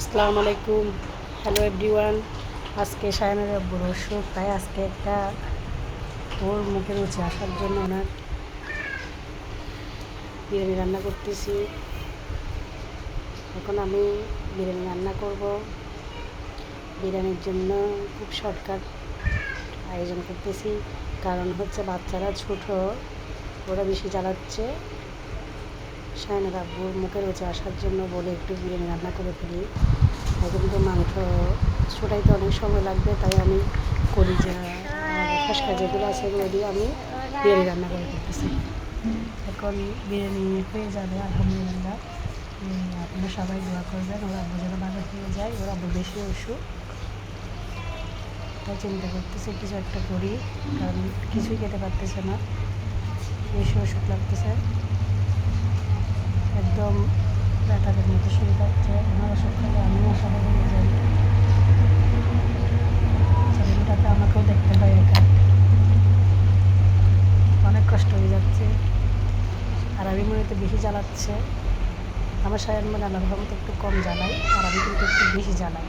আসসালামু আলাইকুম। Hello everyone আজকে সায়নের আব্বুর অসুখ, তাই আজকে একটা ওর মুখে রুচি আসার জন্য ওনার বিরিয়ানি রান্না করতেছি। এখন আমি বিরিয়ানি রান্না করব। বিরিয়ানির জন্য খুব শর্টকাট আয়োজন করতেছি। কারণ হচ্ছে বাচ্চারা ছোটো, ওরা বেশি চালাচ্ছে। সায়নের আব্বুর মুখের রুচি আসার জন্য বলে একটু বিরিয়ানি রান্না করে ফেলি। এখন তো মাংস ছোটাইতে অনেক সময় লাগবে, তাই আমি কলিজা ফসকা যেগুলো আছে এগুলো দিয়ে আমি বিরিয়ানি রান্না করে করতেছি এখন বিরিয়ানি হয়ে যাবে, আলহামদুলিল্লাহ। আপনারা সবাই দোয়া করবেন, ওরা আব্বু যেন ভালো হয়ে যায়, ওরা আব্বু বেশি অসুখ। তাই চিন্তা করতেছি, কিছু একটা করি, কারণ কিছুই খেতে পারতেছে না। বেশি অসুখ লাগতেছে। একদম ব্যথাদের মতো শুরু করছে ওনারা সকালে আমিও আশা করি যাই ছেলেটাকে আমাকেও দেখতে হয় একা। অনেক কষ্ট হয়ে যাচ্ছে। আর আমি মনে তো বেশি জ্বালাচ্ছে। আমার সায়ান মনে আল্লাহ মতো একটু কম জ্বালাই, আর আমি কিন্তু একটু বেশি জ্বালাই।